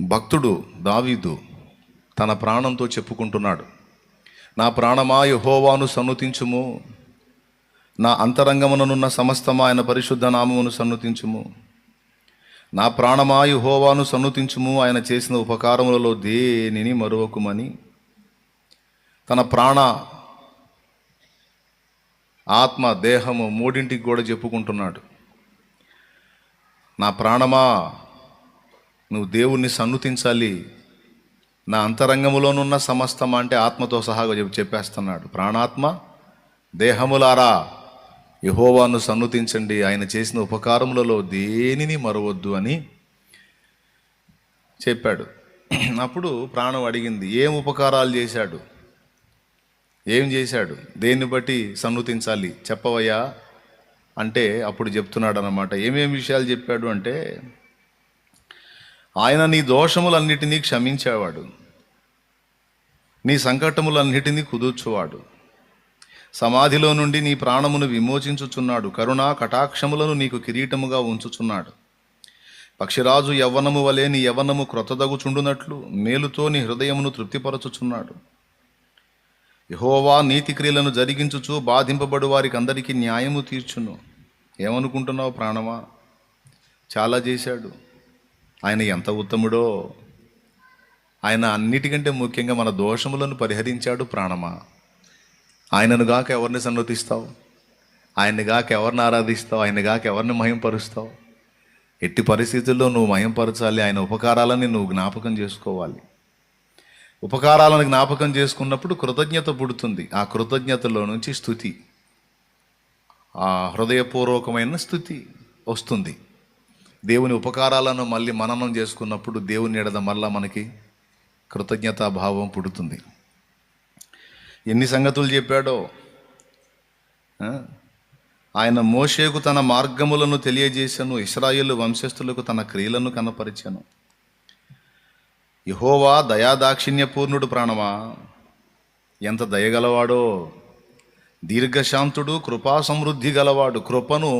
భక్తుడు దావీదు తన ప్రాణంతో చెప్పుకుంటున్నాడు నా ప్రాణమా యహోవాను సన్నుతించుము నా అంతరంగముననున్న సమస్తమా ఆయన పరిశుద్ధ నామమును సన్నుతించుము నా ప్రాణమా యహోవాను సన్నుతించుము ఆయన చేసిన ఉపకారములలో దేనిని మరువకుమని. తన ప్రాణ ఆత్మ దేహము మూడింటికి కూడా చెప్పుకుంటున్నాడు నా ప్రాణమా నువ్వు దేవుణ్ణి సన్నుతించాలి. నా అంతరంగములోనున్న సమస్తం అంటే ఆత్మతో సహా చెప్పేస్తున్నాడు. ప్రాణాత్మ దేహములారా యహోవాను సన్నుతించండి. ఆయన చేసిన ఉపకారములలో దేనిని మరవద్దు అని చెప్పాడు. అప్పుడు ప్రాణం అడిగింది ఏం ఉపకారాలు చేశాడు? ఏం చేశాడు? దేన్ని బట్టి సన్నుతించాలి? చెప్పవయ్యా. అంటే అప్పుడు చెప్తున్నాడు అనమాట ఏమేమి విషయాలు చెప్పాడు? అంటే ఆయన నీ దోషములన్నిటినీ క్షమించేవాడు. నీ సంకటములన్నిటినీ కుదుర్చువాడు. సమాధిలో నుండి నీ ప్రాణమును విమోచించుచున్నాడు. కరుణా కటాక్షములను నీకు కిరీటముగా ఉంచుచున్నాడు. పక్షిరాజు యవ్వనము వలె నీ యవ్వనము క్రొత్తదగుచుండునట్లు మేలుతో నీ హృదయమును తృప్తిపరచుచున్నాడు. యహోవా నీతి క్రియలను జరిగించుచు బాధింపబడు వారికి అందరికీ న్యాయము తీర్చును. ఏమనుకుంటున్నావు ప్రాణమా? చాలా చేశాడు. ఆయన ఎంత ఉత్తముడో. ఆయన అన్నిటికంటే ముఖ్యంగా మన దోషములను పరిహరించాడు ప్రాణమా. ఆయనను గాక ఎవరిని సన్నతిస్తావు? ఆయన్ని గాక ఎవరిని ఆరాధిస్తావు? ఆయన గాక ఎవరిని మయంపరుస్తావు ఎట్టి పరిస్థితుల్లో నువ్వు మయంపరచాలి ఆయన ఉపకారాలని నువ్వు జ్ఞాపకం చేసుకోవాలి. ఉపకారాలను జ్ఞాపకం చేసుకున్నప్పుడు కృతజ్ఞత పుడుతుంది. ఆ కృతజ్ఞతలో నుంచి స్థుతి. ఆ హృదయపూర్వకమైన స్థుతి వస్తుంది. దేవుని ఉపకారాలను మళ్ళీ మననం చేసుకున్నప్పుడు దేవుని ఎడద మళ్ళా మనకి కృతజ్ఞతా భావం పుడుతుంది. ఎన్ని సంగతులు చెప్పాడో ఆయన మోషేకు తన మార్గములను తెలియజేశాను ఇస్రాయేలు వంశస్థులకు తన క్రియలను కనపరిచాను. యహోవా దయాదాక్షిణ్యపూర్ణుడు ప్రాణమా? ఎంత దయగలవాడో? దీర్ఘశాంతుడు కృపా సమృద్ధి గలవాడు. కృపను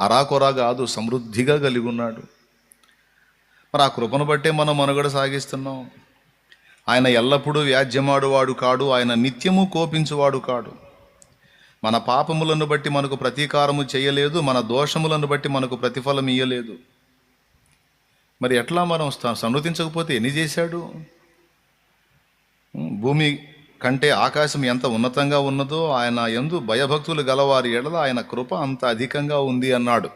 అరాకొరా కాదు సమృద్ధిగా కలిగి ఉన్నాడు మరి ఆ కృపను బట్టే మనం మనుగడ సాగిస్తున్నాం. ఆయన ఎల్లప్పుడూ వ్యాజ్యమాడువాడు కాడు ఆయన నిత్యము కోపించువాడు కాడు. మన పాపములను బట్టి మనకు ప్రతీకారము చేయలేదు మన దోషములను బట్టి మనకు ప్రతిఫలం ఇయ్యలేదు. మరి ఎట్లా మనం సన్నతించకపోతే ఎన్ని చేశాడు? భూమి కంటే ఆకాశం ఎంత ఉన్నతంగా ఉన్నదో ఆయన ఎందు భయభక్తులు గలవారి ఎడల ఆయన కృప అంత అధికంగా ఉంది అన్నాడు.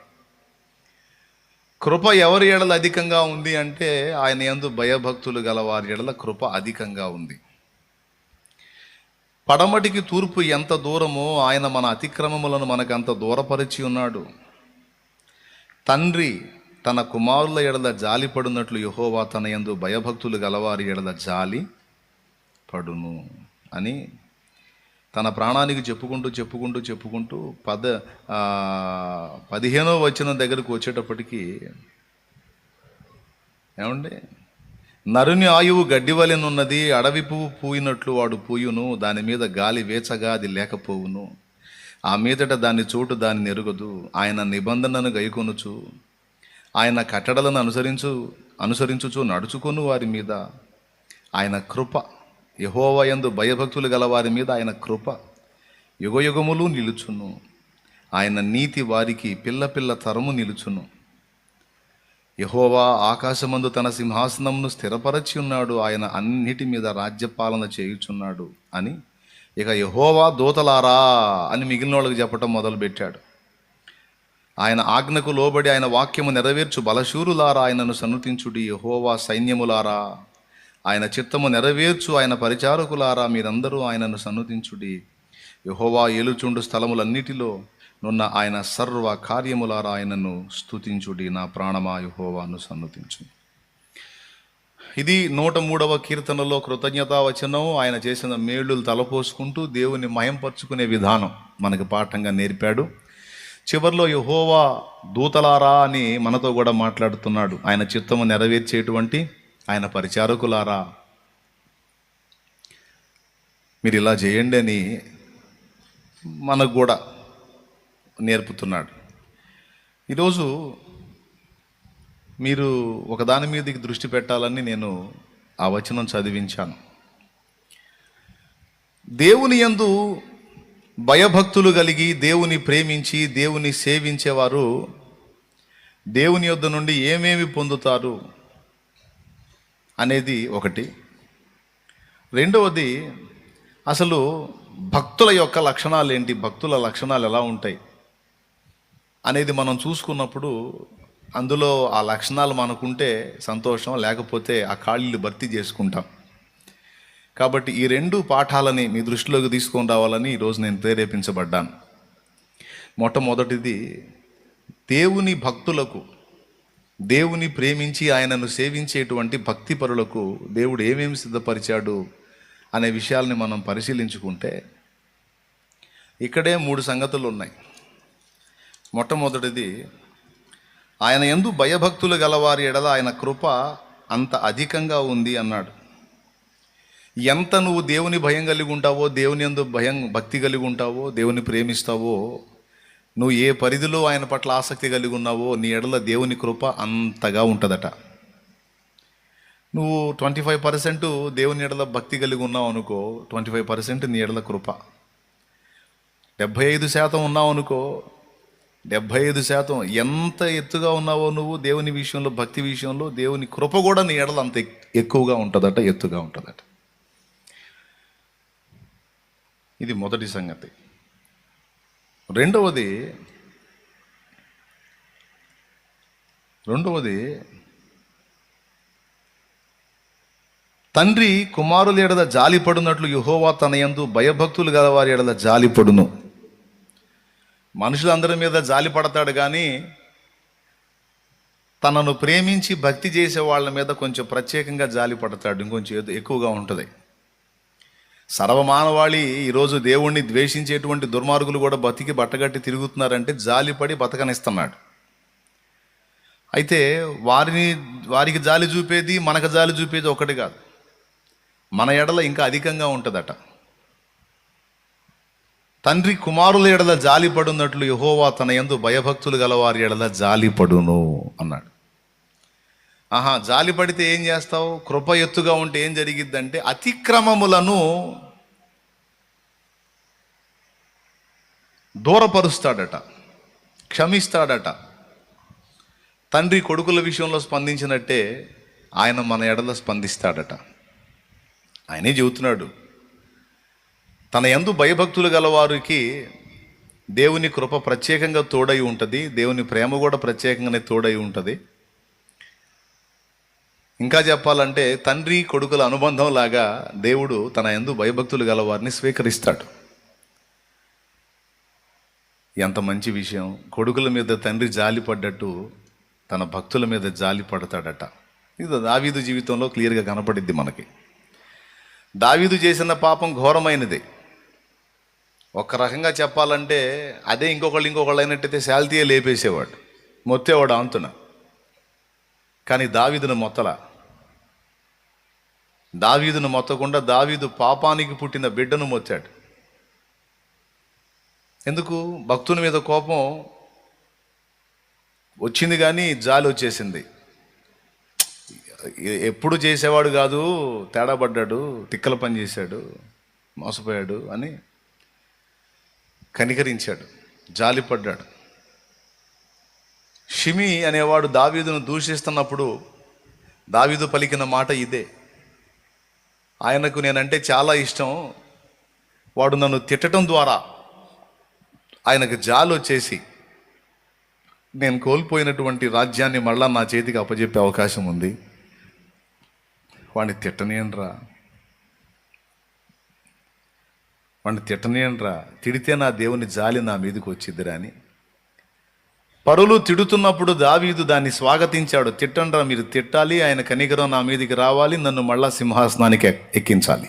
కృప ఎవరి ఎడల అధికంగా ఉంది అంటే ఆయన ఎందు భయభక్తులు గలవారి ఎడల కృప అధికంగా ఉంది. పడమటికి తూర్పు ఎంత దూరమో ఆయన మన అతిక్రమములను మనకు అంత దూరపరిచి ఉన్నాడు. తండ్రి తన కుమారుల ఎడల జాలి పడినట్లు యహోవా తన యందు భయభక్తులు గలవారి ఎడల జాలి పడును. అని తన ప్రాణానికి చెప్పుకుంటూ చెప్పుకుంటూ చెప్పుకుంటూ పద పదిహేనో వచ్చిన దగ్గరకు వచ్చేటప్పటికీ ఏమండి? నరుని ఆయువు గడ్డివలెనున్నది అడవి పువ్వు పూయినట్లు వాడు పూయును దాని మీద గాలి వేచగా అది లేకపోవును. ఆ మీదట దాని చోటు దాన్ని ఎరుగదు ఆయన నిబంధనను గైకొనుచు ఆయన కట్టడలను అనుసరించు అనుసరించుచు నడుచుకొను వారి మీద. ఆయన కృప యహోవయందు భయభక్తులు గల వారి మీద ఆయన కృప. యుగయుగములు నిలుచును. ఆయన నీతి వారికి పిల్ల పిల్ల తరము నిలుచును. యహోవా ఆకాశమందు తన సింహాసనమును స్థిరపరచి ఉన్నాడు. ఆయన అన్నిటి మీద రాజ్యపాలన చేయుచున్నాడు అని ఇక యహోవా దూతలారా అని మిగిలిన వాళ్ళకి చెప్పటం మొదలుపెట్టాడు. ఆయన ఆజ్ఞకు లోబడి ఆయన వాక్యము నెరవేర్చు బలశూరులారా ఆయనను సన్నుతించుడి యహోవా సైన్యములారా. ఆయన చిత్తము నెరవేర్చు ఆయన పరిచారకులారా మీరందరూ ఆయనను సన్నుతించుడి. యహోవా ఏలుచుండు స్థలములన్నిటిలో నున్న ఆయన సర్వ కార్యములారా ఆయనను స్తుతించుడి. నా ప్రాణమా యహోవాను సన్నుతించు ఇది నూట మూడవ కీర్తనలో కృతజ్ఞతావచనం. ఆయన చేసిన మేళ్ళు తలపోసుకుంటూ దేవుని మయంపరుచుకునే విధానం మనకు పాఠంగా నేర్పాడు. చివర్లో యహోవా దూతలారా అని మనతో కూడా మాట్లాడుతున్నాడు. ఆయన చిత్తము నెరవేర్చేటువంటి ఆయన పరిచారకులారా మీరు ఇలా చేయండి అని మనకు కూడా నేర్పుతున్నాడు. ఈరోజు మీరు ఒకదాని మీదకి దృష్టి పెట్టాలని నేను ఆ వచనం చదివించాను. దేవుని యందు భయభక్తులు కలిగి దేవుని ప్రేమించి దేవుని సేవించేవారు దేవుని యొద్ద నుండి ఏమేమి పొందుతారు? అనేది ఒకటి. రెండవది అసలు భక్తుల యొక్క లక్షణాలు ఏంటి భక్తుల లక్షణాలు ఎలా ఉంటాయి? అనేది మనం చూసుకున్నప్పుడు అందులో ఆ లక్షణాలు మనకుంటే సంతోషం లేకపోతే ఆ ఖాళీలు భర్తీ చేసుకుంటాం. కాబట్టి ఈ రెండు పాఠాలని మీ దృష్టిలోకి తీసుకొని రావాలని ఈరోజు నేను ప్రేరేపించబడ్డాను. మొట్టమొదటిది దేవుని భక్తులకు దేవుని ప్రేమించి ఆయనను సేవించేటువంటి భక్తి పరులకు దేవుడు ఏమేమి సిద్ధపరిచాడు అనే విషయాల్ని మనం పరిశీలించుకుంటే ఇక్కడే మూడు సంగతులు ఉన్నాయి మొట్టమొదటిది ఆయన ఎందు భయభక్తులు గలవారి ఎడల ఆయన కృప అంత అధికంగా ఉంది అన్నాడు. ఎంత నువ్వు దేవుని భయం కలిగి ఉంటావో దేవుని ఎందు భయం భక్తి కలిగి ఉంటావో దేవుని ప్రేమిస్తావో నువ్వు ఏ పరిధిలో ఆయన పట్ల ఆసక్తి కలిగి ఉన్నావో నీ ఎడల దేవుని కృప అంతగా ఉంటుందట. నువ్వు ట్వంటీ ఫైవ్ పర్సెంట్ దేవుని ఎడల భక్తి కలిగి ఉన్నావు అనుకో ట్వంటీ ఫైవ్ పర్సెంట్ నీ ఎడల కృప. డెబ్భై ఐదు శాతం ఉన్నావు అనుకో డెబ్భై ఐదు శాతం ఎంత ఎత్తుగా ఉన్నావో నువ్వు దేవుని విషయంలో భక్తి విషయంలో దేవుని కృప కూడా నీ ఎడల అంత ఎక్- ఎక్కువగా ఉంటుందట ఎత్తుగా ఉంటుందట. ఇది మొదటి సంగతి. రెండవది రెండవది తండ్రి కుమారుల ఎడల జాలిపడునట్లు యుహోవా తన యందు భయభక్తులు గలవారి ఎడల జాలిపడును మనుషులందరి మీద జాలి పడతాడు కానీ తనను ప్రేమించి భక్తి చేసే వాళ్ళ మీద కొంచెం ప్రత్యేకంగా జాలి పడతాడు. ఇంకొంచెం ఎక్కువగా ఉంటుంది. సర్వమానవాళి ఈరోజు దేవుణ్ణి ద్వేషించేటువంటి దుర్మార్గులు కూడా బతికి బట్టగట్టి తిరుగుతున్నారంటే జాలిపడి బతకనిస్తున్నాడు. అయితే వారిని వారికి జాలి చూపేది మనకు జాలి చూపేది ఒకటి కాదు. మన ఎడల ఇంకా అధికంగా ఉంటుందట. తండ్రి కుమారుల ఎడల జాలిపడున్నట్లు యహోవా తన ఎందు భయభక్తులు గలవారి ఎడల జాలిపడును అన్నాడు. ఆహా జాలి పడితే ఏం చేస్తావు? కృప ఎత్తుగా ఉంటే ఏం జరిగిద్దంటే అతిక్రమములను దూరపరుస్తాడట క్షమిస్తాడట. తండ్రి కొడుకుల విషయంలో స్పందించినట్టే ఆయన మన ఎడల స్పందిస్తాడట. ఆయనే చెబుతున్నాడు తన ఎందు భయభక్తులు గలవారికి దేవుని కృప ప్రత్యేకంగా తోడై ఉంటుంది దేవుని ప్రేమ కూడా ప్రత్యేకంగానే తోడై ఉంటుంది. ఇంకా చెప్పాలంటే తండ్రి కొడుకుల అనుబంధం లాగా దేవుడు తన ఎందు భయభక్తులు గల వారిని స్వీకరిస్తాడు. ఎంత మంచి విషయం. కొడుకుల మీద తండ్రి జాలి పడ్డట్టు తన భక్తుల మీద జాలి పడతాడట ఇది దావీదు జీవితంలో క్లియర్గా కనపడిద్ది మనకి. దావీదు చేసిన పాపం ఘోరమైనది. ఒక రకంగా చెప్పాలంటే అదే ఇంకొకళ్ళు ఇంకొకళ్ళు అయినట్టయితే శాల్తీయే లేపేసేవాడు. మొత్తేవాడు అంతున కానీ దావీదును మొత్తల దావీదును మొత్తకుండా దావీదు పాపానికి పుట్టిన బిడ్డను మొత్తాడు. ఎందుకు? భక్తుని మీద కోపం వచ్చింది కానీ జాలి వచ్చేసింది. ఎప్పుడు చేసేవాడు కాదు తేడా పడ్డాడు తిక్కల పని చేశాడు మోసపోయాడు అని కనికరించాడు జాలిపడ్డాడు షిమి అనేవాడు దావీదును దూషిస్తున్నప్పుడు దావీదు పలికిన మాట ఇదే. ఆయనకు నేనంటే చాలా ఇష్టం. వాడు నన్ను తిట్టడం ద్వారా ఆయనకు జాలు వచ్చేసి నేను కోల్పోయినటువంటి రాజ్యాన్ని మళ్ళా నా చేతికి అప్పజెప్పే అవకాశం ఉంది. వాడిని తిట్టనేనరా వాడిని తిట్టనేనరా తిడితే నా దేవుని జాలి నా మీదకి వచ్చిద్దిరా అని. పరులు తిడుతున్నప్పుడు దావీదు దాన్ని స్వాగతించాడు. తిట్టండ్రా మీరు తిట్టాలి ఆయన కనికరం నా మీదికి రావాలి నన్ను మళ్ళా సింహాసనానికి ఎక్- ఎక్కించాలి.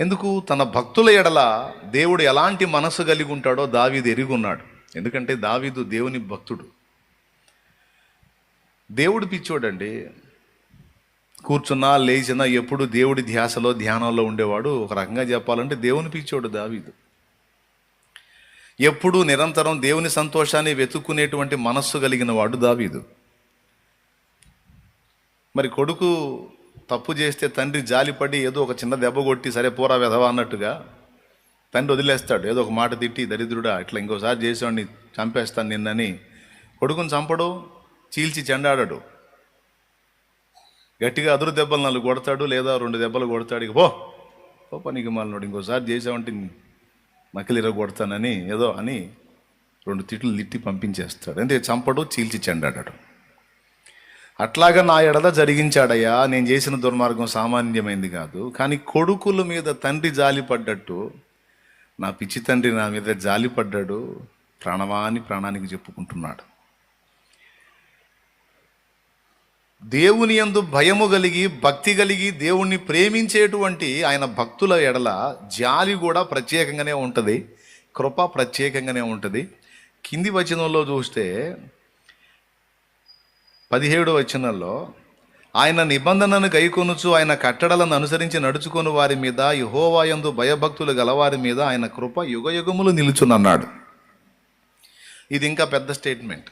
ఎందుకు? తన భక్తుల ఎడల దేవుడు ఎలాంటి మనసు కలిగి ఉంటాడో దావీదు ఎరుగున్నాడు. ఎందుకంటే దావీదు దేవుని భక్తుడు. దేవుడు పిచ్చోడండి. కూర్చున్నా లేచినా ఎప్పుడు దేవుడి ధ్యాసలో ధ్యానంలో ఉండేవాడు. ఒక రకంగా చెప్పాలంటే దేవుని పిచ్చోడు దావీదు. ఎప్పుడూ నిరంతరం దేవుని సంతోషాన్ని వెతుక్కునేటువంటి మనస్సు కలిగిన వాడు దావీదు. మరి కొడుకు తప్పు చేస్తే తండ్రి జాలిపడి ఏదో ఒక చిన్న దెబ్బ కొట్టి సరే పోరా వెధవా అన్నట్టుగా తండ్రి వదిలేస్తాడు. ఏదో ఒక మాట తిట్టి దరిద్రుడా ఇట్లా ఇంకోసారి చేసేవాడిని చంపేస్తాను నిన్నని. కొడుకుని చంపడు చీల్చి చెండాడడు. గట్టిగా అదురు దెబ్బలు నాలుగు కొడతాడు లేదా రెండు దెబ్బలు కొడతాడు. ఇక పో పో పనికి మాలినోడు ఇంకోసారి చేసావంటే నకిలిర కొడతానని ఏదో అని రెండు తిట్లు తిట్టి పంపించేస్తాడు. అంటే చంపడు చీల్చి చెండాడాడు అట్లాగా నా ఎడద జరిగించాడయ్యా నేను చేసిన దుర్మార్గం సామాన్యమైంది కాదు. కానీ కొడుకుల మీద తండ్రి జాలిపడ్డట్టు నా పిచ్చి తండ్రి నా మీద జాలిపడ్డాడు ప్రాణవాని ప్రాణానికి చెప్పుకుంటున్నాడు. దేవుని యందు భయము కలిగి భక్తి కలిగి దేవుణ్ణి ప్రేమించేటువంటి ఆయన భక్తుల ఎడల జాలి కూడా ప్రత్యేకంగానే ఉంటుంది కృప ప్రత్యేకంగానే ఉంటుంది. కింది వచనంలో చూస్తే పదిహేడు వచనంలో ఆయన నిబంధనను గైకొనుచు ఆయన కట్టడలను అనుసరించి నడుచుకొని వారి మీద యుహోవాయందు భయభక్తులు గలవారి మీద ఆయన కృప యుగయుగములు నిలుచునన్నాడు. ఇది ఇంకా పెద్ద స్టేట్మెంట్.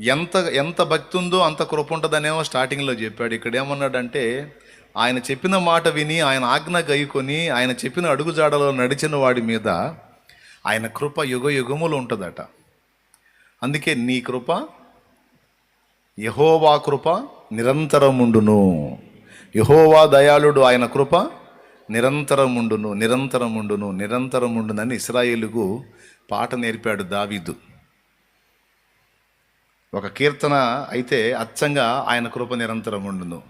ఎంత ఎంత భక్తి ఉందో అంత కృప ఉంటుందనేమో స్టార్టింగ్లో చెప్పాడు. ఇక్కడ ఏమన్నాడంటే ఆయన చెప్పిన మాట విని ఆయన ఆజ్ఞ గైకొని ఆయన చెప్పిన అడుగుజాడలో నడిచిన వాడి మీద ఆయన కృప యుగ యుగములు ఉంటుందట. అందుకే నీ కృప యహోవా కృప నిరంతరముండును. యహోవా దయాళుడు ఆయన కృప నిరంతరముండును నిరంతరముండును నిరంతరముండునని ఇస్రాయేలుకు పాట నేర్పాడు దావీదు. ఒక కీర్తన అయితే అచ్చంగా ఆయన కృప నిరంతరం ఉండును.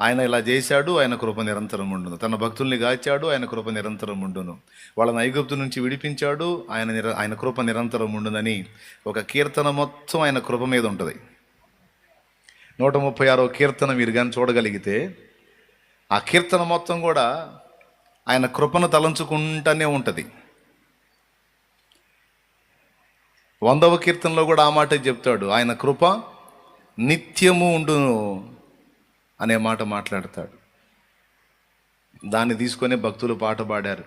ఆయన ఇలా చేశాడు ఆయన కృప నిరంతరం ఉండును. తన భక్తుల్ని గాచాడు ఆయన కృప నిరంతరం ఉండును. వాళ్ళని ఐగుప్తు నుంచి విడిపించాడు ఆయన నిర ఆయన కృప నిరంతరం ఉండునని ఒక కీర్తన మొత్తం ఆయన కృప మీద ఉంటుంది. నూట ముప్పై ఆరో కీర్తన మీరు కానీ చూడగలిగితే ఆ కీర్తన మొత్తం కూడా ఆయన కృపను తలంచుకుంటూనే ఉంటుంది. వందవ కీర్తనలో కూడా ఆ మాటే చెప్తాడు. ఆయన కృప నిత్యము ఉండును అనే మాట మాట్లాడతాడు. దాన్ని తీసుకొని భక్తులు పాట పాడారు.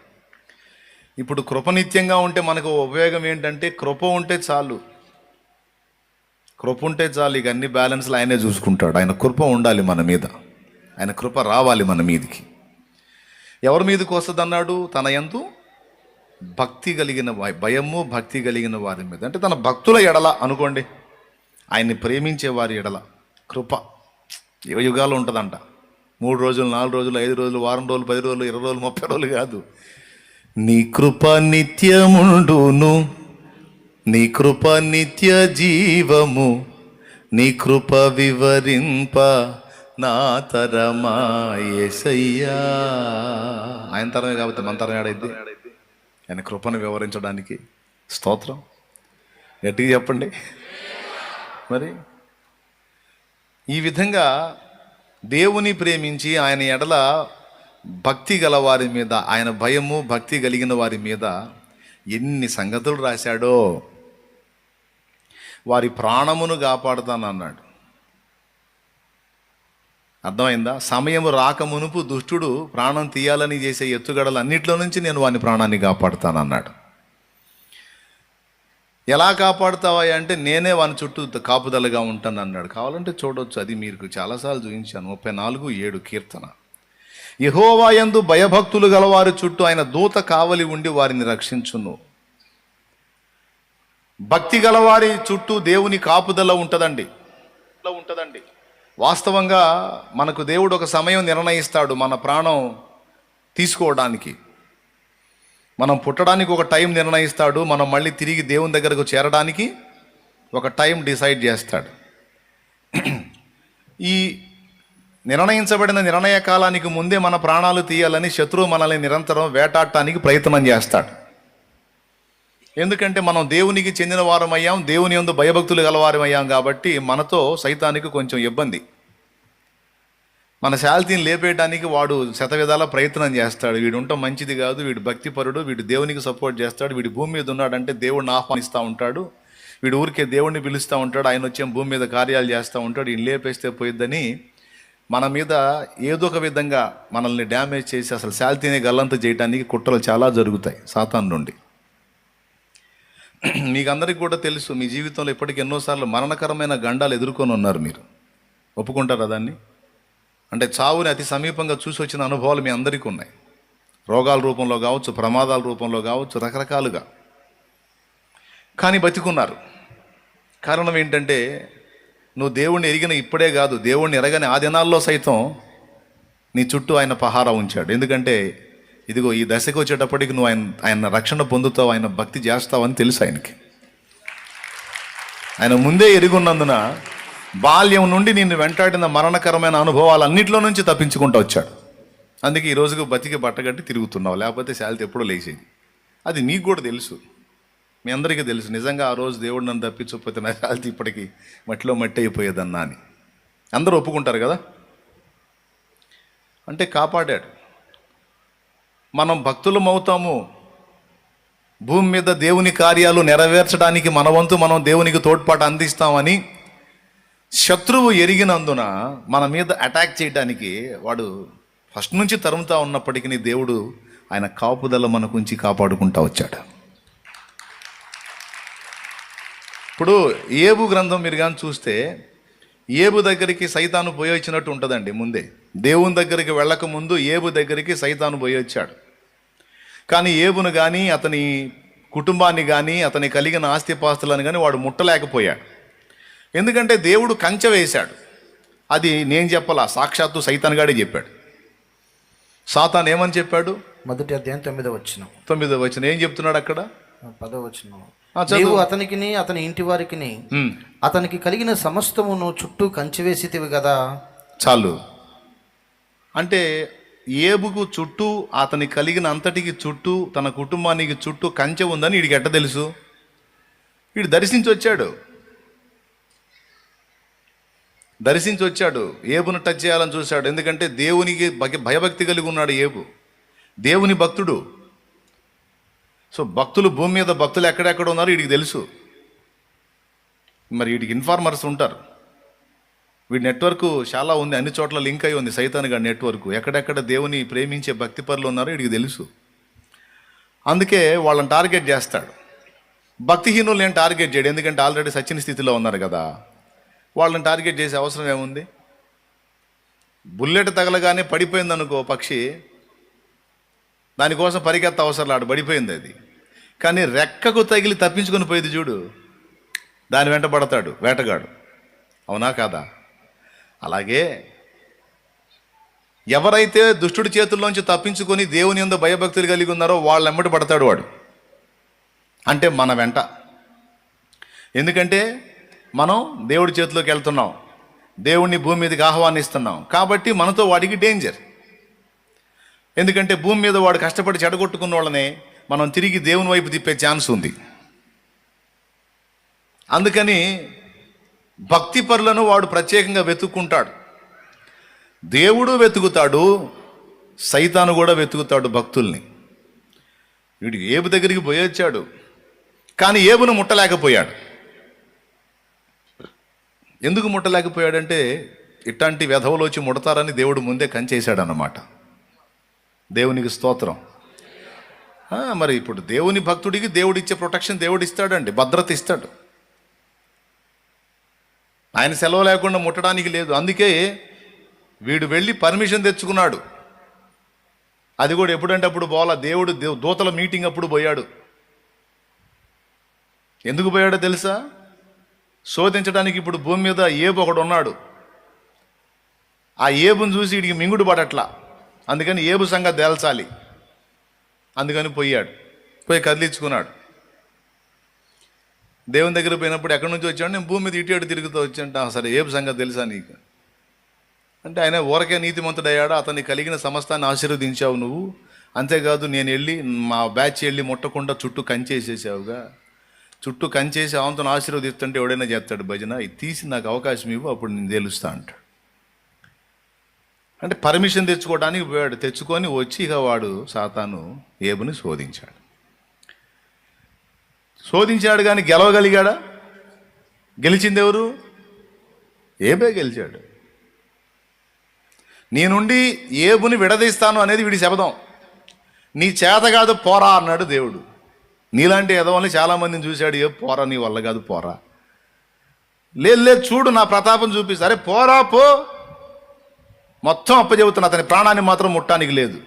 ఇప్పుడు కృప నిత్యంగా ఉంటే మనకు ఉపయోగం ఏంటంటే కృప ఉంటే చాలు. కృప ఉంటే చాలు. ఇక అన్ని బ్యాలెన్స్లు ఆయనే చూసుకుంటాడు. ఆయన కృప ఉండాలి మన మీద. ఆయన కృప రావాలి మన మీదకి. ఎవరి మీదకి వస్తుంది అన్నాడు తన ఎందు భక్తి కలిగిన భయము భక్తి కలిగిన వారి మీద. అంటే తన భక్తుల ఎడల అనుకోండి. ఆయన్ని ప్రేమించే వారి ఎడల. కృప. యుగ యుగాలు ఉంటుందంట. మూడు రోజులు నాలుగు రోజులు ఐదు రోజులు వారం రోజులు పది రోజులు ఇరవై రోజులు ముప్పై రోజులు కాదు. నీ కృప నిత్యముండును. నీ కృప నిత్య జీవము. నీ కృప వివరింప నా తరమా యేసయ్యా. ఆయన తరమే కాబట్టి మన తరం ఏడైంది ఆయన కృపను వివరించడానికి స్తోత్రం. గట్టిగా చెప్పండి. మరి ఈ విధంగా దేవుని ప్రేమించి ఆయన ఎడల భక్తి గల వారి మీద ఆయన భయము భక్తి కలిగిన వారి మీద ఎన్ని సంగతులు రాశాడో. వారి ప్రాణమును కాపాడుతానన్నాడు. అర్థమైందా? సమయం రాకమునుపు దుష్టుడు ప్రాణం తీయాలని చేసే ఎత్తుగడలు అన్నింటిలో నుంచి నేను వాని ప్రాణాన్ని కాపాడుతాను అన్నాడు ఎలా కాపాడుతావా అంటే నేనే వాని చుట్టూ కాపుదలగా ఉంటాను అన్నాడు కావాలంటే చూడొచ్చు అది మీకు చాలాసార్లు చూపించాను. ముప్పై నాలుగు ఏడు కీర్తన. యహోవాయందు భయభక్తులు గలవారి చుట్టూ ఆయన దూత కావలి ఉండి వారిని రక్షించును. భక్తి గలవారి చుట్టూ దేవుని కాపుదల ఉంటుందండి. ఉంటుందండి. వాస్తవంగా మనకు దేవుడు ఒక సమయం నిర్ణయిస్తాడు మన ప్రాణం తీసుకోవడానికి. మనం పుట్టడానికి ఒక టైం నిర్ణయిస్తాడు మనం మళ్ళీ తిరిగి దేవుని దగ్గరకు చేరడానికి ఒక టైం డిసైడ్ చేస్తాడు. ఈ నిర్ణయించబడిన నిర్ణయ కాలానికి ముందే మన ప్రాణాలు తీయాలని శత్రువు మనల్ని నిరంతరం వేటాడటానికి ప్రయత్నం చేస్తాడు. ఎందుకంటే మనం దేవునికి చెందిన వారం అయ్యాం దేవుని ఎందు భయభక్తులు గలవారం అయ్యాం కాబట్టి మనతో సైతానికి కొంచెం ఇబ్బంది. మన శాల్తీని లేపేయడానికి వాడు శతవిధాల ప్రయత్నం చేస్తాడు. వీడు ఉండటం మంచిది కాదు. వీడు భక్తిపరుడు. వీడు దేవునికి సపోర్ట్ చేస్తాడు. వీడు భూమి మీద ఉన్నాడంటే దేవుడిని ఆహ్వానిస్తూ ఉంటాడు. వీడు ఊరికే దేవుడిని పిలుస్తూ ఉంటాడు. ఆయన వచ్చే భూమి మీద కార్యాలు చేస్తూ ఉంటాడు. ఈయన లేపేస్తే పోయిద్దని మన మీద ఏదో ఒక విధంగా మనల్ని డ్యామేజ్ చేసి అసలు శాల్తీని గల్లంత చేయడానికి కుట్రలు చాలా జరుగుతాయి సాతాన్ నుండి. మీకు అందరికి కూడా తెలుసు మీ జీవితంలో ఇప్పటికి ఎన్నోసార్లు మరణకరమైన గండాలు ఎదుర్కొని ఉన్నారు మీరు. ఒప్పుకుంటారా దాన్ని? అంటే చావుని అతి సమీపంగా చూసి వచ్చిన అనుభవాలు మీ అందరికీ ఉన్నాయి. రోగాల రూపంలో కావచ్చు ప్రమాదాల రూపంలో కావచ్చు రకరకాలుగా. కానీ బతికున్నారు. కారణం ఏంటంటే నువ్వు దేవుణ్ణి ఎరిగిన ఇప్పుడే కాదు దేవుణ్ణి ఎరగని ఆ దినాల్లో సైతం నీ చుట్టూ ఆయన పహారా ఉంచాడు. ఎందుకంటే ఇదిగో ఈ దశకు వచ్చేటప్పటికి నువ్వు ఆయన ఆయన రక్షణ పొందుతావు ఆయన భక్తి చేస్తావు అని తెలుసు ఆయనకి. ఆయన ముందే ఎరుగున్నందున బాల్యం నుండి నేను వెంటాడిన మరణకరమైన అనుభవాలన్నింటిలో నుంచి తప్పించుకుంటూ వచ్చాడు. అందుకే ఈ రోజుకు బతికి బట్టగట్టి తిరుగుతున్నావు లేకపోతే శాలిత ఎప్పుడో లేచేది. అది నీకు కూడా తెలుసు. మీ అందరికీ తెలుసు. నిజంగా ఆ రోజు దేవుడు నన్ను తప్పించకపోతే నా శాలిత ఇప్పటికీ మట్టిలో మట్టి అయిపోయేదన్నా అని. అందరూ ఒప్పుకుంటారు కదా? అంటే కాపాడాడు. మనం భక్తులమవుతాము భూమి మీద దేవుని కార్యాలు నెరవేర్చడానికి మన వంతు మనం దేవునికి తోడ్పాటు అందిస్తామని శత్రువు ఎరిగినందున మన మీద అటాక్ చేయడానికి వాడు ఫస్ట్ నుంచి తరుముతా ఉన్నప్పటికీ దేవుడు ఆయన కాపుదల మనకుంచి కాపాడుకుంటా వచ్చాడు. ఇప్పుడు ఏబు గ్రంథం మీరు కానీ చూస్తే ఏబు దగ్గరికి సైతాను పోయి వచ్చినట్టు ఉంటుందండి ముందే. దేవుని దగ్గరికి వెళ్ళక ముందు ఏబు దగ్గరికి సైతాను పోయి వచ్చాడు. కానీ ఏబును కానీ అతని కుటుంబాన్ని కానీ అతని కలిగిన ఆస్తిపాస్తులను కానీ వాడు ముట్టలేకపోయాడు. ఎందుకంటే దేవుడు కంచె వేశాడు. అది నేను చెప్పలా? సాక్షాత్తు సైతాన్గాడే చెప్పాడు. సాతాన్ ఏమని చెప్పాడు? మొదటి అధ్యాయం తొమ్మిదో వచ్చిన తొమ్మిదో వచ్చిన ఏం చెప్తున్నాడు అక్కడ? పదో వచ్చిన. నీవు అతనికిని అతని ఇంటి వారికిని ఉమ్, అతనికి కలిగిన సమస్తమును చుట్టూ కంచి వేసితివి కదా? చాలు. అంటే ఏబుకు చుట్టూ అతని కలిగిన అంతటికి చుట్టూ తన కుటుంబానికి చుట్టూ కంచె ఉందని వీడికి ఎట్ట తెలుసు? వీడు దర్శించి వచ్చాడు దర్శించి వచ్చాడు ఏబును టచ్ చేయాలని చూశాడు. ఎందుకంటే దేవునికి భయభక్తి కలిగి ఉన్నాడు ఏబు. దేవుని భక్తుడు. సో భక్తులు భూమి మీద భక్తులు ఎక్కడెక్కడ ఉన్నారో వీడికి తెలుసు. మరి వీడికి ఇన్ఫార్మర్స్ ఉంటారు. వీడి నెట్వర్క్ చాలా ఉంది అన్ని చోట్ల లింక్ అయి ఉంది సైతాన్ గారి నెట్వర్క్. ఎక్కడెక్కడ దేవుని ప్రేమించే భక్తి పరులు ఉన్నారో వీడికి తెలుసు. అందుకే వాళ్ళని టార్గెట్ చేస్తాడు. భక్తిహీనులు ఏం టార్గెట్ చేయడు ఎందుకంటే ఆల్రెడీ సచిన స్థితిలో ఉన్నారు కదా. వాళ్ళని టార్గెట్ చేసే అవసరం ఏముంది? బుల్లెట్ తగలగానే పడిపోయింది అనుకో పక్షి దానికోసం పరిగెత్త అవసరం ఆడు పడిపోయింది అది. కానీ రెక్కకు తగిలి తప్పించుకొని పోయేది చూడు దాని వెంట పడతాడు వేటగాడు. అవునా కాదా? అలాగే ఎవరైతే దుష్టుడి చేతుల్లోంచి తప్పించుకొని దేవుని ఎందు భయభక్తులు కలిగి ఉన్నారో వాళ్ళ ఎమ్మటి పడతాడు వాడు. అంటే మన వెంట. ఎందుకంటే మనం దేవుడి చేతిలోకి వెళ్తున్నాం. దేవుణ్ణి భూమి మీదకి ఆహ్వానిస్తున్నాం. కాబట్టి మనతో వాడికి డేంజర్ ఎందుకంటే భూమి మీద వాడు కష్టపడి చెడగొట్టుకున్న వాళ్ళని మనం తిరిగి దేవుని వైపు తిప్పే ఛాన్స్ ఉంది. అందుకని భక్తి పరులను వాడు ప్రత్యేకంగా వెతుక్కుంటాడు. దేవుడు వెతుకుతాడు సైతాను కూడా వెతుకుతాడు భక్తుల్ని. వీడు ఏబు దగ్గరికి పోయొచ్చాడు కానీ ఏబును ముట్టలేకపోయాడు. ఎందుకు ముట్టలేకపోయాడంటే ఇట్లాంటి వెధవలు వచ్చి ముడతారని దేవుడు ముందే కంచేశాడు దేవునికి స్తోత్రం. మరి ఇప్పుడు దేవుని భక్తుడికి దేవుడిచ్చే ప్రొటెక్షన్ దేవుడు ఇస్తాడండి భద్రత ఇస్తాడు. ఆయన సెలవు లేకుండా ముట్టడానికి లేదు. అందుకే వీడు వెళ్ళి పర్మిషన్ తెచ్చుకున్నాడు. అది కూడా ఎప్పుడంటే అప్పుడు పోలా దేవుడు దూతల మీటింగ్ అప్పుడు పోయాడు. ఎందుకు పోయాడో తెలుసా? శోధించడానికి ఇప్పుడు భూమి మీద ఏబు ఒకడు ఉన్నాడు. ఆ ఏబుని చూసి వీడికి మింగుడు పడట్లా. అందుకని ఏబు సంగతి తేల్చాలి. అందుకని పోయాడు. పోయి కదిలించుకున్నాడు. దేవుని దగ్గర పోయినప్పుడు ఎక్కడి నుంచి వచ్చాడు నేను భూమి మీద ఇటు తిరుగుతూ వచ్చాంట సరే ఏబు సంగతి తెలుసా నీకు? అంటే ఆయన ఊరకే నీతిమంతుడయ్యాడు. అతన్ని కలిగిన సమస్తాన్ని ఆశీర్వదించావు నువ్వు. అంతేకాదు నేను వెళ్ళి మా బ్యాచ్ వెళ్ళి ముట్టకుండా చుట్టూ కంచేసేసావుగా. చుట్టూ కంచేసి అవంతను ఆశీర్వదిస్తుంటే ఎవడైనా చేస్తాడు భజన? ఇది తీసి నాకు అవకాశం ఇవ్వు అప్పుడు నేను తెలుస్తా అంటాడు. అంటే పర్మిషన్ తెచ్చుకోవడానికి పోయాడు. తెచ్చుకొని వచ్చి ఇక వాడు సాతాను ఏబుని శోధించాడు. శోధించాడు కానీ గెలవగలిగాడా? గెలిచింది ఎవరు ఏబే గెలిచాడు. నీ నుండి ఏబుని విడదీస్తాను అనేది వీడి శబ్దం నీ చేత కాదు పోరా అన్నాడు దేవుడు. నీలాంటి ఎదవల్ని చాలామందిని చూశాడు ఏ పోరా నీ వల్ల కాదు పోరా. లేదు లేదు చూడు నా ప్రతాపం చూపిస్తా. అరే పోరా పో. మొత్తం అప్పచెబుతున్నా అతని ప్రాణాన్ని మాత్రం ముట్టానికి లేదు.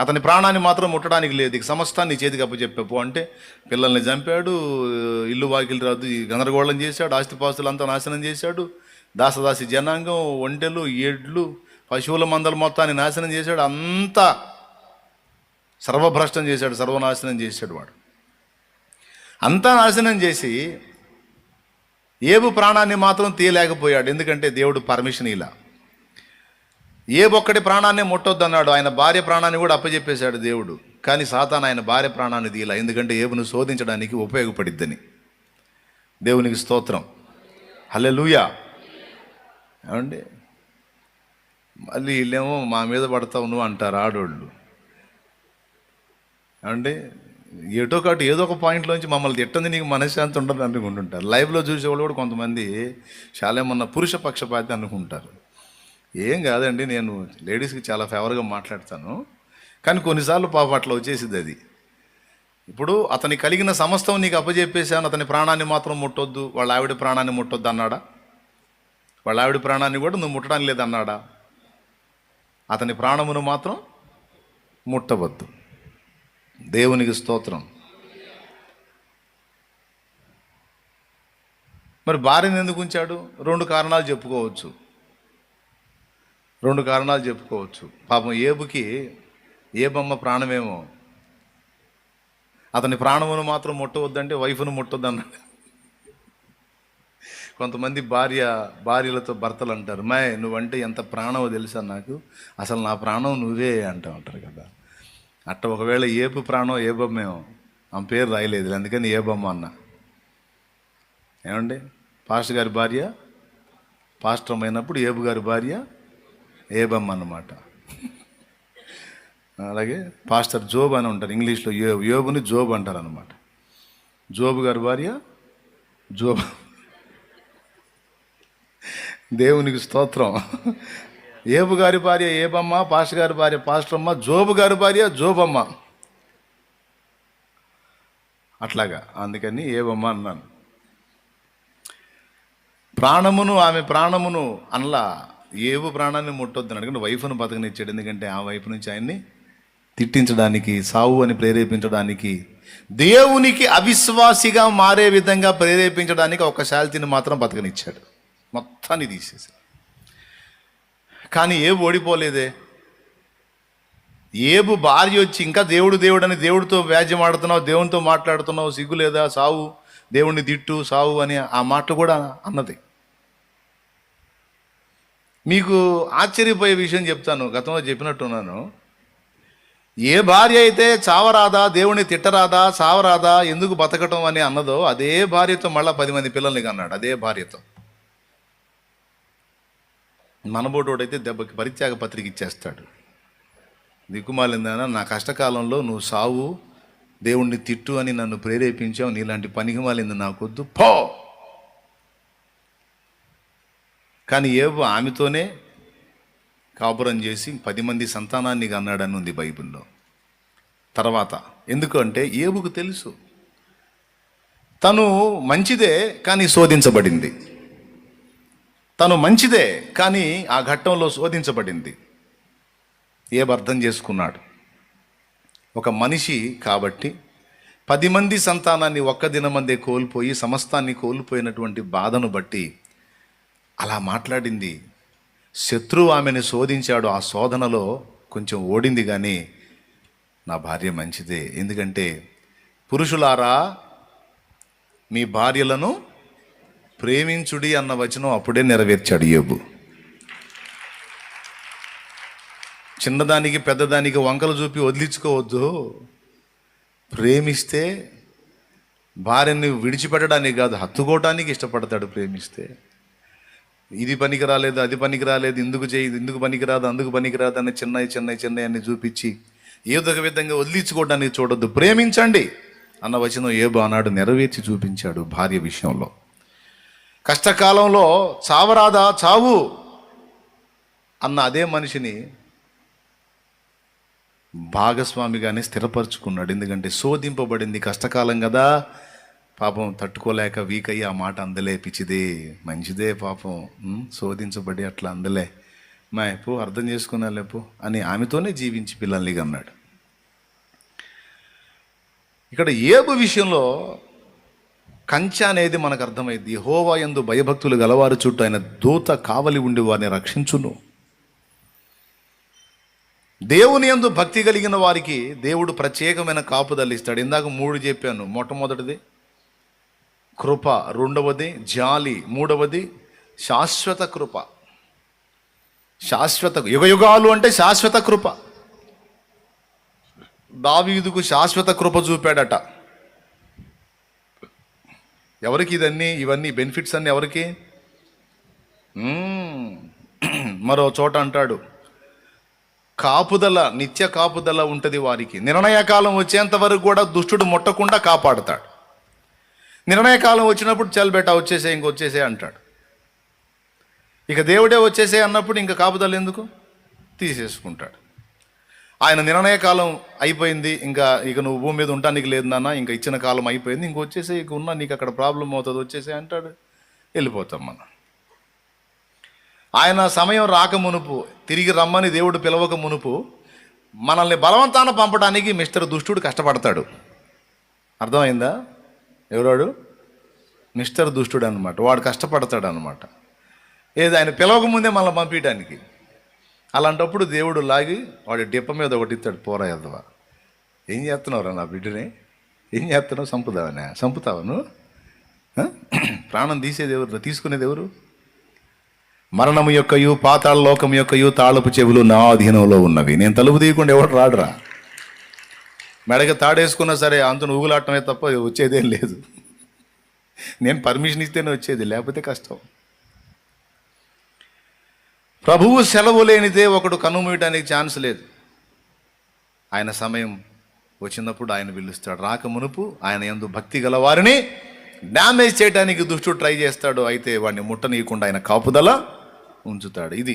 అతని ప్రాణాన్ని మాత్రం ముట్టడానికి లేదు. ఇక సమస్తాన్ని చేతికి అప్పచెప్పపు అంటే పిల్లల్ని చంపాడు ఇల్లు వాకిలు రాదు గందరగోళం చేశాడు ఆస్తిపాస్తులు అంతా నాశనం చేశాడు దాసదాసి జనాంగం ఒంటెలు ఎడ్లు పశువుల మందలు మొత్తాన్ని నాశనం చేశాడు అంతా సర్వభ్రష్టం చేశాడు సర్వనాశనం చేశాడు వాడు. అంతా నాశనం చేసి ఏబు ప్రాణాన్ని మాత్రం తీయలేకపోయాడు. ఎందుకంటే దేవుడు పర్మిషన్ ఇలా. ఏబొక్కడి ప్రాణాన్ని ముట్టొద్దన్నాడు. ఆయన భార్య ప్రాణాన్ని కూడా అప్పచెప్పేశాడు దేవుడు. కానీ సాతాన్ ఆయన భార్య ప్రాణాన్ని తీయలా. ఎందుకంటే ఏబును శోధించడానికి ఉపయోగపడిద్దని. దేవునికి స్తోత్రం. హలే లూయా ఏమండి? మళ్ళీ వీళ్ళేమో మా మీద పడతావు నువ్వు అంటారు ఆడోళ్ళు. ఏమండి? ఎటో కాటు ఏదో ఒక పాయింట్లోంచి మమ్మల్ని తిట్టంది నీకు మనశ్శాంతి ఉండదు అనుకుంటుంటారు. లైవ్లో చూసేవాళ్ళు కూడా కొంతమంది చాలామన్నా పురుష పక్షపాతి అనుకుంటారు. ఏం కాదండి నేను లేడీస్కి చాలా ఫేవర్గా మాట్లాడతాను. కానీ కొన్నిసార్లు పాప అట్లా వచ్చేసింది అది. ఇప్పుడు అతని కలిగిన సమస్తం నీకు అప్పజెప్పేశాను అతని ప్రాణాన్ని మాత్రం ముట్టొద్దు వాళ్ళ ఆవిడ ప్రాణాన్ని ముట్టొద్దు అన్నాడా? వాళ్ళ ఆవిడ ప్రాణాన్ని కూడా నువ్వు ముట్టడానికి లేదన్నాడా? అతని ప్రాణమును మాత్రం ముట్టవద్దు. దేవునికి స్తోత్రం. మరి భార్యను ఎందుకు ఉంచాడు? రెండు కారణాలు చెప్పుకోవచ్చు. రెండు కారణాలు చెప్పుకోవచ్చు. పాపం ఏబుకి ఏ బొమ్మ ప్రాణమేమో. అతని ప్రాణమును మాత్రం ముట్టవద్దంటే వైఫ్ను ముట్టొద్దన్నాడు. కొంతమంది భార్య భార్యలతో భర్తలు అంటారు మాయ్ నువ్వంటే ఎంత ప్రాణమో తెలుసా నాకు? అసలు నా ప్రాణం నువ్వే అంటూ ఉంటారు కదా. అట్ట ఒకవేళ ఏపు ప్రాణం ఏ బొమ్మేమో. ఆమె పేరు రాయలేదు అందుకని ఏ బొమ్మ అన్న. ఏమండి? పాస్టర్ గారి భార్య పాస్టర్ అయినప్పుడు ఏబు గారి భార్య ఏబమ్ అనమాట అన్నమాట. అలాగే పాస్టర్ జోబ్ అని ఉంటారు ఇంగ్లీష్లో యో యోబుని జోబ్ అంటారు అనమాట జోబు గారి భార్య జోబ్. దేవునికి స్తోత్రం. ఏబు గారి భార్య ఏబమ్మ పాస్టర్ గారి భార్య పాస్టరమ్మ జోబు గారి భార్య జోబమ్మ. అట్లాగా అందుకని ఏబమ్మ అన్నాను. ప్రాణమును ఆమె ప్రాణమును అనలా ఏవు ప్రాణాన్ని ముట్టొద్దని అడిగిన వైఫ్ను బతకనిచ్చాడు. ఎందుకంటే ఆ వైపు నుంచి ఆయన్ని తిట్టించడానికి సావు అని ప్రేరేపించడానికి దేవునికి అవిశ్వాసిగా మారే విధంగా ప్రేరేపించడానికి ఒక శాల్తిని మాత్రం బతకనిచ్చాడు. మొత్తాన్ని తీసేసి కానీ ఏ ఓడిపోలేదే. ఏబు భార్య వచ్చి ఇంకా దేవుడు దేవుడు అని దేవుడితో వ్యాజ్యం ఆడుతున్నావు దేవునితో మాట్లాడుతున్నావు సిగ్గు లేదా? సావు దేవుణ్ణి తిట్టు సావు అని ఆ మాట కూడా అన్నది. మీకు ఆశ్చర్యపోయే విషయం చెప్తాను. గతంలో చెప్పినట్టున్నాను. ఏ భార్య అయితే చావరాదా దేవుని తిట్టరాదా చావరాదా ఎందుకు బతకటం అని అన్నదో అదే భార్యతో మళ్ళీ పది మంది పిల్లల్ని కన్నాడు. అదే భార్యతో. మనబోటోడైతే దెబ్బకి పరిత్యాగ పత్రిక ఇచ్చేస్తాడు. దిక్కుమాలిందన నా కష్టకాలంలో నువ్వు సావు దేవుణ్ణి తిట్టు అని నన్ను ప్రేరేపించావు నీలాంటి పనికి మాలింది నాకొద్దు. పో! కానీ ఏవో ఆమెతోనే కాపురం చేసి పది మంది సంతానాన్ని కన్నాడని ఉంది బైబిల్లో. తర్వాత ఎందుకంటే ఏబుకు తెలుసు. తను మంచిదే కానీ శోధించబడింది. తను మంచిదే కానీ ఆ ఘట్టంలో శోధించబడింది. ఏబు అర్థం చేసుకున్నాడు. ఒక మనిషి కాబట్టి పది మంది సంతానాన్ని ఒక్క దినమందే కోల్పోయి సమస్తాన్ని కోల్పోయినటువంటి బాధను బట్టి అలా మాట్లాడింది. శత్రువు ఆమెను శోధించాడు. ఆ శోధనలో కొంచెం ఓడింది కానీ నా భార్య మంచిదే. ఎందుకంటే పురుషులారా మీ భార్యలను ప్రేమించుడి అన్న వచనం అప్పుడే నెరవేర్చాడు యోబు. చిన్నదానికి పెద్దదానికి వంకలు చూపి వదిలించుకోవద్దు. ప్రేమిస్తే భార్యని విడిచిపెట్టడానికి కాదు హత్తుకోవటానికి ఇష్టపడతాడు ప్రేమిస్తే. ఇది పనికి రాలేదు అది పనికి రాలేదు ఇందుకు చేయి ఇందుకు పనికిరాదు అందుకు పనికిరాదు అని చిన్నవి చిన్నవి చిన్నవి అని చూపించి ఏదో ఒక విధంగా వదిలించుకోవడానికి చూడొద్దు. ప్రేమించండి అన్న వచనం ఏ బానాడు నెరవేర్చి చూపించాడు భార్య విషయంలో. కష్టకాలంలో చావరాదా చావు అన్న అదే మనిషిని భాగస్వామిగానే స్థిరపరచుకున్నాడు. ఎందుకంటే శోధింపబడింది కష్టకాలం కదా పాపం తట్టుకోలేక వీక్ అయ్యి ఆ మాట అందలే పిచ్చిదే మంచిదే పాపం. శోధించబడి అట్లా అందలే. మా ఎప్పు అర్థం చేసుకున్నా లేపు అని ఆమెతోనే జీవించి పిల్లల్ని అన్నాడు ఇక్కడ ఏబు విషయంలో కంచె అనేది మనకు అర్థమైంది. హోవా ఎందు భయభక్తులు గలవారి చుట్టూ ఆయన దూత కావలి ఉండి వారిని రక్షించును. దేవుని యందు భక్తి కలిగిన వారికి దేవుడు ప్రత్యేకమైన కాపుదలు ఇస్తాడు ఇందాక మూడు చెప్పాను మొట్టమొదటిది కృప రెండవది జాలి మూడవది శాశ్వత కృప. శాశ్వత యుగయుగాలు అంటే శాశ్వత కృప. దావీదుకు శాశ్వత కృప చూపాడట. ఎవరికి ఇదన్నీ? ఇవన్నీ బెనిఫిట్స్ అన్నీ ఎవరికి? మరో చోట అంటాడు. కాపుదల నిత్య కాపుదల ఉంటుంది వారికి. నిర్ణయకాలం వచ్చేంత వరకు కూడా దుష్టుడు ముట్టకుండా కాపాడుతాడు. నిర్ణయకాలం వచ్చినప్పుడు చల్బెట వచ్చేసే ఇంకొచ్చేసే అంటాడు. ఇక దేవుడే వచ్చేసే అన్నప్పుడు ఇంకా కాపుదలు ఎందుకు? తీసేసుకుంటాడు. ఆయన నిర్ణయ కాలం అయిపోయింది ఇంకా ఇక నువ్వు భూమి మీద ఉండటానికి లేదు నాన్న ఇంకా ఇచ్చిన కాలం అయిపోయింది ఇంక వచ్చేసే ఇక ఉన్నా నీకు అక్కడ ప్రాబ్లం అవుతుంది వచ్చేసే అంటాడు. వెళ్ళిపోతాం మనం. ఆయన సమయం రాక మునుపు తిరిగి రమ్మని దేవుడు పిలవక మునుపు మనల్ని బలవంతాన పంపడానికి మిస్టర్ దుష్టుడు కష్టపడతాడు. అర్థమైందా? ఎవరాడు? మిస్టర్ దుష్టుడు అనమాట వాడు కష్టపడతాడు అనమాట ఏది ఆయన పిలవక ముందే పంపించడానికి. అలాంటప్పుడు దేవుడు లాగి వాడి డిప్ప మీద ఒకటి ఇస్తాడు పోరా ఎద్దవా ఏం చేస్తున్నావురా నా బిడ్డని? ఏం చేస్తున్నావు? చంపుదావనే చంపుతావా నువ్వు? ప్రాణం తీసేది ఎవరు తీసుకునేది ఎవరు? మరణము యొక్కయు పాతాళ లోకం యొక్కయు తాళపు చెవులు నా అధీనంలో ఉన్నవి. నేను తలుపు తీయకుండా ఎవడు రాడురా? మెడకి తాడేసుకున్నా సరే అంతను ఊగులాటమే తప్ప వచ్చేదేం లేదు. నేను పర్మిషన్ ఇస్తేనే వచ్చేది లేకపోతే కష్టం. ప్రభువు సెలవు లేనిదే ఒకడు కనుమూయడానికి ఛాన్స్ లేదు. ఆయన సమయం వచ్చినప్పుడు ఆయన పిలుస్తాడు. రాక మునుపు ఆయన ఎందు భక్తి గల వారిని డ్యామేజ్ చేయడానికి దుష్టుడు ట్రై చేస్తాడు. అయితే వాడిని ముట్టనీయకుండా ఆయన కాపుదల ఉంచుతాడు. ఇది